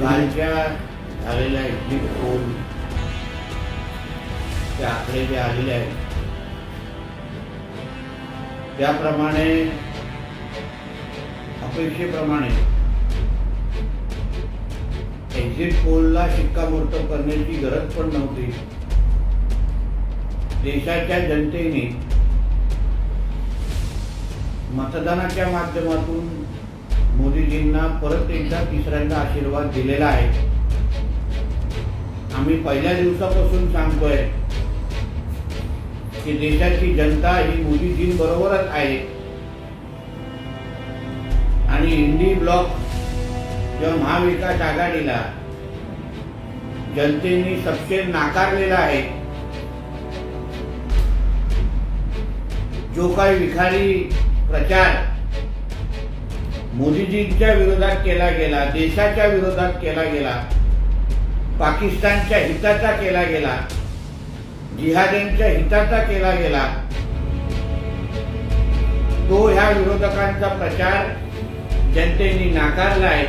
कालच्या झालेल्या exit poll ते आकडे जे आलेले आहेत त्याप्रमाणे अपेक्षेप्रमाणे एक्झिट पोलला शिक्कामोर्तब करण्याची गरज पण नव्हती. देशाच्या जनतेने मतदानाच्या माध्यमातून मोदीजींना परत एकदा तिसऱ्यांदा आशीर्वाद दिलेला आहे. आम्ही पहिल्या दिवसापासून सांगतोय की देशाची जनता ही मोदीजींबरोबरच आहे. आणि इंडी ब्लॉक किंवा महाविकास आघाडीला जनतेने सबसे नाकारलेला आहे. जो काही विखारी प्रचार मोदीजींच्या विरोधात केला गेला देशाच्या विरोधात केला गेला पाकिस्तानच्या हिताचा केला गेला जिहाद्यांच्या हिताचा केला गेला तो ह्या विरोधकांचा प्रचार जनतेने नाकारला आहे.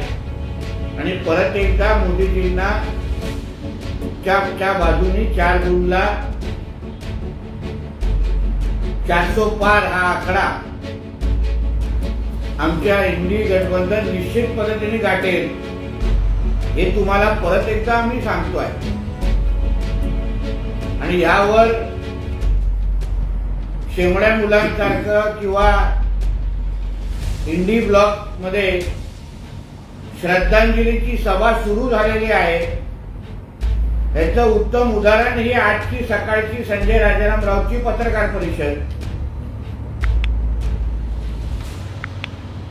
आणि परत एकदा मोदीजींना च्या च्या बाजूने चार जूनला चारसो पार हा आकडा आमच्या इंडी गठबंधन निश्चित पद्धतीने गाठेल. हे तुम्हाला परत एकदा आम्ही सांगतोय. आणि यावर शेमड्या मुलांसारखं किंवा इंडी ब्लॉकमध्ये श्रद्धांजलीची सभा सुरू झालेली आहे. याचं उत्तम उदाहरण ही आजची सकाळची संजय राजारामरावची पत्रकार परिषद.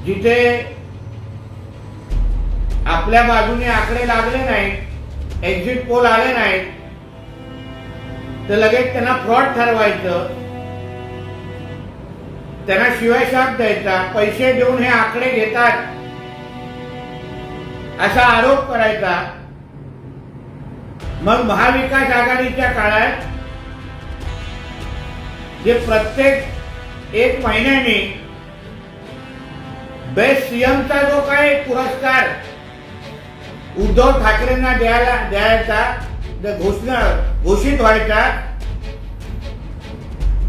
जिथे आपल्या बाजूने आकडे लागले नाहीत एक्झिट पोल आले नाहीत तर लगेच त्यांना फ्रॉड ठरवायचं. त्यांना शिवायशाप द्यायचा पैसे देऊन हे आकडे घेतात. असा आरोप करायचा. मग महाविकास आघाडीच्या काळात जे प्रत्येक एक महिन्याने बेस्ट सीएमचा जो काय पुरस्कार उद्धव ठाकरेंना द्यायला द्यायचा घोषणा घोषित व्हायचा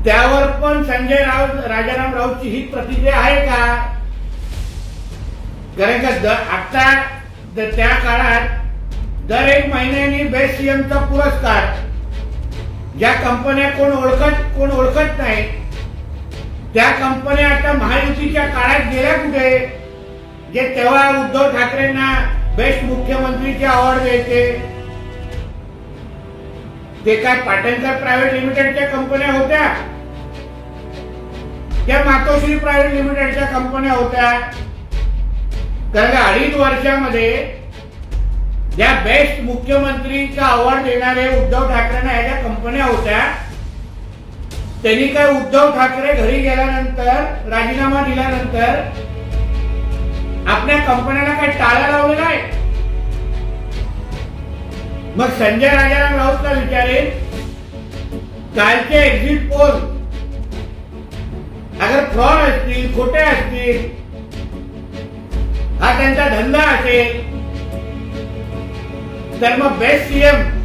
त्यावर पण संजय राऊत राजाराम राऊतची ही प्रतिक्रिया आहे का? कारण का आता त्या काळात दर एक महिन्यानी बेस्ट सीएमचा पुरस्कार ज्या कंपन्या कोण ओळखत कोण ओळखत नाही त्या कंपन्या आता महायुतीच्या काळात गेल्या कुठे? जे तेव्हा उद्धव ठाकरेंना बेस्ट मुख्यमंत्रीचे अवॉर्ड द्यायचे. ते काय पाटणकर प्रायव्हेट लिमिटेडच्या कंपन्या होत्या? त्या मातोश्री प्रायव्हेट लिमिटेडच्या कंपन्या होत्या. कारण अडीच वर्षामध्ये ज्या बेस्ट मुख्यमंत्रीचा अवॉर्ड देणारे उद्धव ठाकरेंना ह्या ज्या कंपन्या होत्या त्यांनी काय उद्धव ठाकरे घरी गेल्यानंतर राजीनामा दिल्यानंतर आपल्या कंपन्याला काय टाळा लावलेला आहे मग संजय राजाराम राऊतला विचारेल कालचे एक्झिट पोल अगर फ्रॉड असतील खोटे असतील हा त्यांचा धंदा असेल तर मग बेस्ट सीएम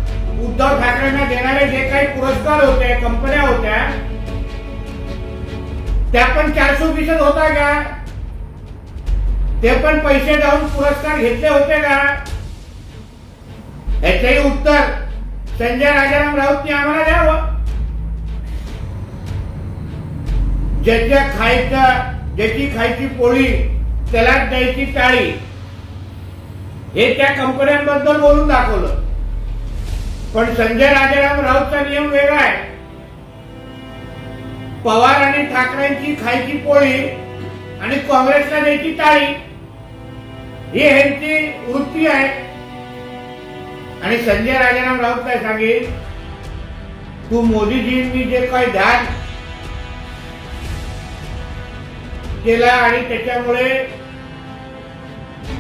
उद्धव ठाकरेंना देणारे जे काही पुरस्कार होते कंपन्या होत्या त्या पण चारशे फीसद होता का? ते पण पैसे देऊन पुरस्कार घेतले होते का? याचंही उत्तर संजय राजाराम राऊतने आम्हाला द्यावं. ज्याच्या खायचं ज्याची खायची पोळी त्याला द्यायची टाळी. हे त्या कंपन्यांबद्दल बोलून दाखवलं. पण संजय राजाराम राऊतचा नियम वेगळा आहे. पवार आणि ठाकरेंची खायची पोळी आणि काँग्रेसला द्यायची टाळी ही ह्यांची वृत्ती आहे. आणि संजय राजाराम राऊत काय सांगेल? तू मोदीजींनी जे काही ध्यान केला आणि त्याच्यामुळे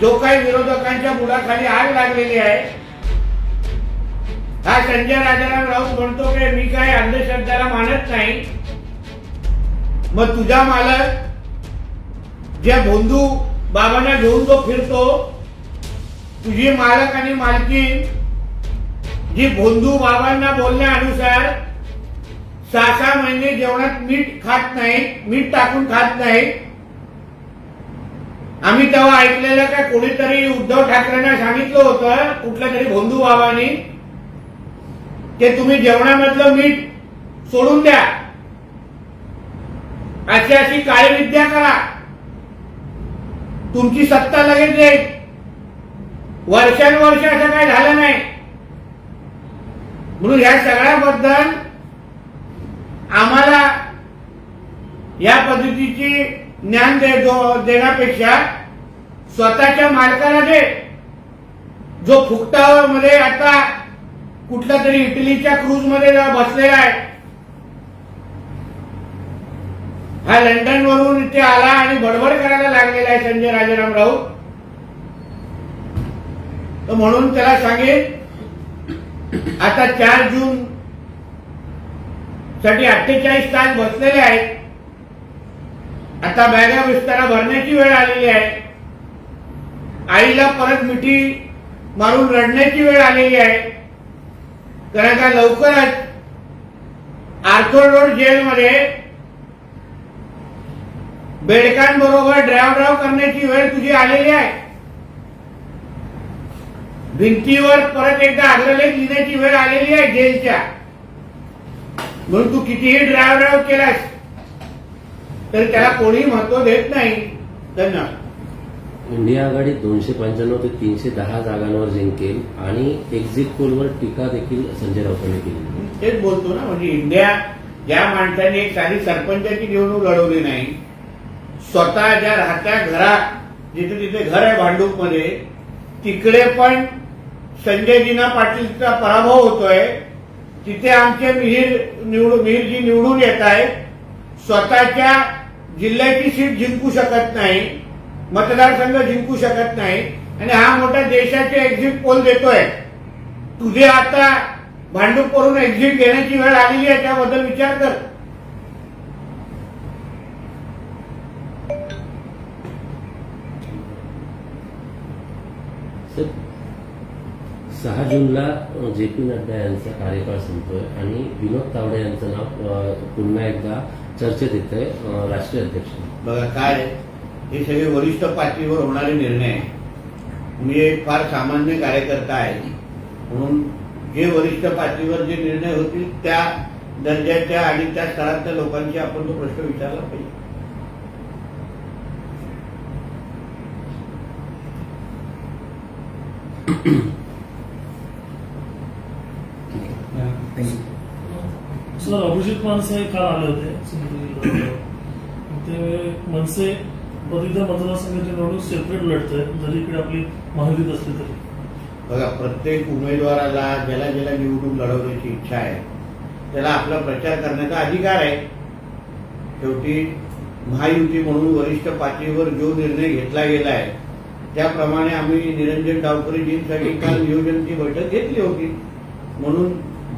जो काही विरोधकांच्या मुलाखाली आग लागलेली आहे हा संजय राजाराम राऊत म्हणतो की मी काय अंधश्रद्धाला मानत नाही. मग तुझा मालक ज्या भोंदू बाबांना घेऊन तो फिरतो तुझी मालक आणि मालकी जी भोंदू बाबांना बोलण्यानुसार सहा सहा महिने जेवणात मीठ खात नाही मीठ टाकून खात नाही. आम्ही तेव्हा ऐकलेलं का कोणीतरी उद्धव ठाकरेंना सांगितलं होतं कुठल्या तरी भोंदू बाबांनी ते तुम्ही जेवणामधलं मीठ सोडून द्या. अशी अशी काळी विद्या करा. तुमची सत्ता लगेच येईल. वर्षानुवर्ष असं काही झालं नाही. म्हणून ह्या सगळ्याबद्दल आम्हाला या पद्धतीची ज्ञान दे देण्यापेक्षा स्वतःच्या मालकाला दे. जो फुकटामध्ये आता कुठल्या तरी इटलीच्या क्रूजमध्ये बसलेला आहे. हा लंडन वरून इथे आला आणि बडबड करायला लागलेला आहे संजय राजाराम राऊत. तर म्हणून त्याला सांगेन आता चार जून साठी अठ्ठेचाळीस तास बसलेले आहेत. आता बॅगा विस्तारा भरण्याची वेळ आलेली आहे. आईला परत मिठी मारून रडण्याची वेळ आलेली आहे. कारण का लवकरच आर्थर रोड जेलमध्ये बेडकांबरोबर ड्राव ड्राव करण्याची वेळ तुझी आलेली आहे. भिंतीवर परत एकदा आग्रलेख लिहिण्याची वेळ आलेली आहे जेलच्या. म्हणून तू कितीही ड्राव ड्राव केलास तर त्याला कोणी महत्त्व देत नाही. धन्यवाद. इंडिया आघाडी दोनशे पंच्याण्णव ते तीनशे दहा जागांवर जिंकेल आणि एक्झिट पोलवर टीका देखील संजय राऊतांनी केली. तेच बोलतो ना म्हणजे इंडिया ज्या माणसाने एक साधी सरपंचाची निवडणूक लढवली नाही. स्वतः ज्या राहत्या घरात जिथे तिथे घर आहे भांडूपमध्ये तिकडे पण संजय दिना पाटीलचा पराभव होतोय. तिथे आमचे मिहीर निवडून मिहीरजी निवडून येत आहेत. स्वतःच्या जिल्ह्याची सीट जिंकू शकत नाही. मतदारसंघ जिंकू शकत नाही. आणि हा मोठा देशाचे एक्झिट पोल देतोय. तुझे आता भांडूप करून एक्झिट घेण्याची वेळ आलेली आहे त्याबद्दल विचार कर. सहा जूनला जे पी नड्डा यांचा कार्यकाळ संपतोय आणि विनोद तावडे यांचं नाव पुन्हा एकदा चर्चेत येत आहे राष्ट्रीय अध्यक्ष. बघा काय आहे, हे सगळे वरिष्ठ पातळीवर होणारे निर्णय. आहे. मी एक फार सामान्य कार्यकर्ता आहे. म्हणून जे वरिष्ठ पातळीवर जे निर्णय होतील त्या दर्जाच्या आणि त्या स्तरातल्या लोकांची आपण तो प्रश्न विचारला पाहिजे. सर अभिजित मानसे काल आले होते. सिंधुदुर्ग ते मनसे पदवीधर मतदारसंघाची निवडणूक सेपरेट लढतंय. जरी इकडे आपली महायुतीत असली तरी. बघा प्रत्येक उमेदवाराला ज्याला ज्याला निवडणूक लढवण्याची इच्छा आहे त्याला आपला प्रचार करण्याचा अधिकार आहे. शेवटी महायुती म्हणून वरिष्ठ पातळीवर जो निर्णय घेतला गेला आहे त्याप्रमाणे आम्ही निरंजन डावकरीजींसाठी काल नियोजनची बैठक घेतली होती. म्हणून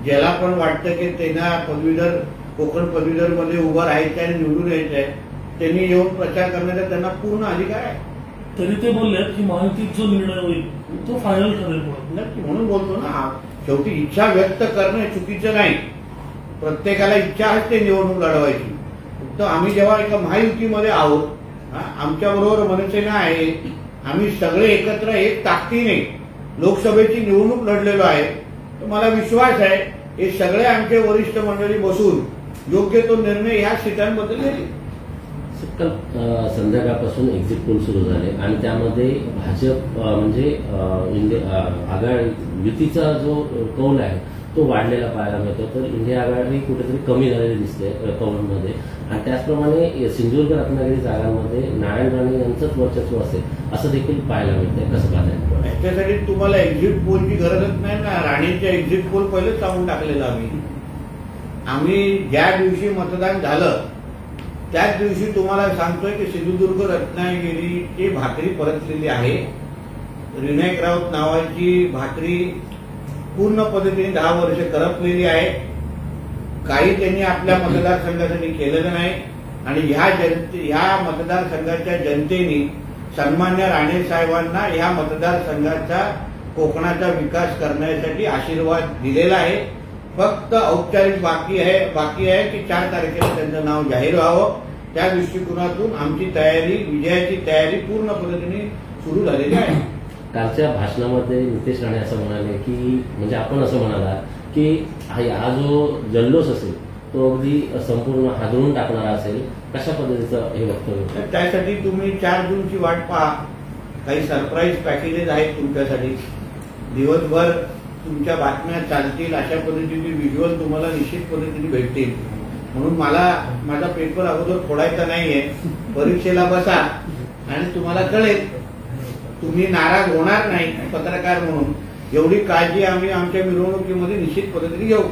ज्याला पण वाटतं की त्यांना पदवीधर कोकण पदवीधरमध्ये उभं राहायचं आणि निवडून यायचं आहे त्यांनी येऊन प्रचार करण्याचा त्यांना पूर्ण अधिकार आहे. तरी ते बोलले की महायुतीत जो निर्णय होईल तो फायनल म्हणून नक्की म्हणून बोलतो ना शेवटी इच्छा व्यक्त करणं चुकीचं नाही. प्रत्येकाला इच्छा असते निवडणूक लढवायची. फक्त आम्ही जेव्हा एका महायुतीमध्ये आहोत आमच्याबरोबर मनसेना आहे. आम्ही सगळे एकत्र एक ताकदीने लोकसभेची निवडणूक लढलेलो आहे. तर मला विश्वास आहे हे सगळे आमचे वरिष्ठ मंडळी बसून योग्य तो निर्णय ह्या सीटांबद्दल घेतील. काल संध्याकाळपासून एक्झिट पोल सुरू झाले. आणि त्यामध्ये भाजप म्हणजे इंडिया आघाडी युतीचा जो कौल आहे तो वाढलेला पाहायला मिळतो. तर इंडिया आघाडी कुठेतरी कमी झालेली दिसते कौलमध्ये. आणि त्याचप्रमाणे सिंधुदुर्ग रत्नागिरी जागांमध्ये नारायण राणे यांचंच वर्चस्व असेल असं देखील पाहायला मिळतंय. कसं पाहताय त्यासाठी तुम्हाला एक्झिट पोलची गरजच नाही ना. राणीच्या एक्झिट पोल पहिलेच सांगून टाकलेला आम्ही. आम्ही ज्या दिवशी मतदान झालं त्याच दिवशी तुम्हाला सांगतोय की सिंधुदुर्ग रत्नागिरीची भाकरी परतलेली आहे. विनायक राऊत नावाची भाकरी पूर्ण पद्धतीने दहा वर्ष करपलेली आहे. काही त्यांनी आपल्या मतदारसंघासाठी केलेलं नाही. आणि ह्या जनते ह्या मतदारसंघाच्या जनतेने सन्मान्य राणे साहेबांना या मतदारसंघाचा कोकणाचा विकास करण्यासाठी आशीर्वाद दिलेला आहे. फक्त औपचारिक बाकी आहे बाकी आहे की चार तारखेला त्यांचं नाव जाहीर व्हावं. त्या दृष्टिकोनातून आमची तयारी विजयाची तयारी पूर्ण पद्धतीने सुरू झालेली आहे. कालच्या भाषणामध्ये नितेश राणे असं म्हणाले की म्हणजे आपण असं म्हणाला की हा जो जल्लोष असेल तो अगदी संपूर्ण हादरून टाकणारा असेल कशा पद्धतीचं हे वक्तव्य त्यासाठी तुम्ही चार जूनची वाट पहा. काही सरप्राईज पॅकेजेस आहेत तुमच्यासाठी. दिवसभर तुमच्या बातम्या चालतील अशा पद्धतीचे व्हिज्युअल तुम्हाला निश्चित पद्धतीने भेटतील. म्हणून मला माझा पेपर अगोदर फोडायचा नाहीये. परीक्षेला बसा. आणि तुम्हाला कळेल तुम्ही नाराज होणार नाही पत्रकार म्हणून. एवढी काळजी आम्ही आमच्या मिरवणुकीमध्ये निश्चित पद्धतीने घेऊ.